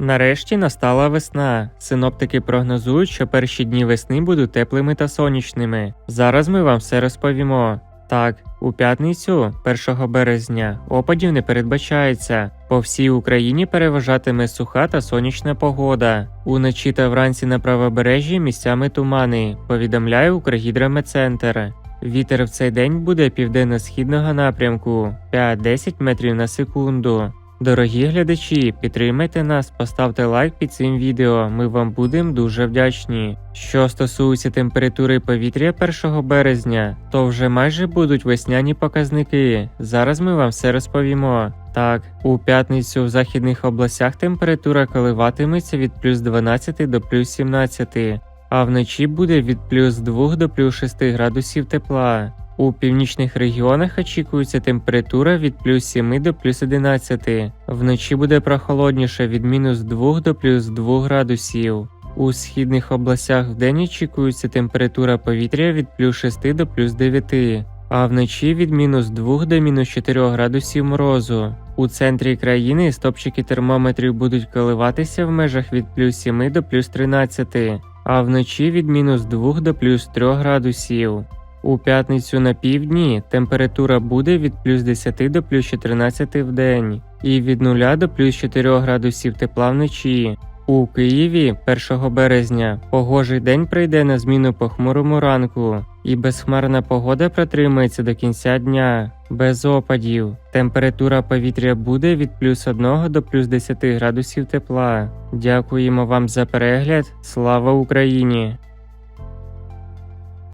Нарешті настала весна. Синоптики прогнозують, що перші дні весни будуть теплими та сонячними. Зараз ми вам все розповімо. Так, у п'ятницю, 1 березня, опадів не передбачається. По всій Україні переважатиме суха та сонячна погода. Уночі та вранці на правобережжі місцями тумани, повідомляє Укргідрометцентр. Вітер в цей день буде південно-східного напрямку 5-10 метрів на секунду. Дорогі глядачі, підтримайте нас, поставте лайк під цим відео. Ми вам будемо дуже вдячні. Що стосується температури повітря 1 березня, то вже майже будуть весняні показники. Зараз ми вам все розповімо. Так, у п'ятницю в західних областях температура коливатиметься від плюс 12 до плюс 17, а вночі буде від плюс 2 до плюс 6 градусів тепла. У північних регіонах очікується температура від плюс 7 до плюс 11. Вночі буде прохолодніше від мінус 2 до плюс 2 градусів. У східних областях вдень очікується температура повітря від плюс 6 до плюс 9, а вночі від мінус 2 до мінус 4 градусів морозу. У центрі країни стопчики термометрів будуть коливатися в межах від плюс 7 до плюс 13, а вночі від мінус 2 до плюс 3 градусів. У п'ятницю на півдні температура буде від плюс 10 до плюс 14 в день і від 0 до плюс 4 градусів тепла вночі. У Києві 1 березня погожий день прийде на зміну похмурому ранку, і безхмарна погода протримається до кінця дня, без опадів. Температура повітря буде від плюс 1 до плюс 10 градусів тепла. Дякуємо вам за перегляд. Слава Україні!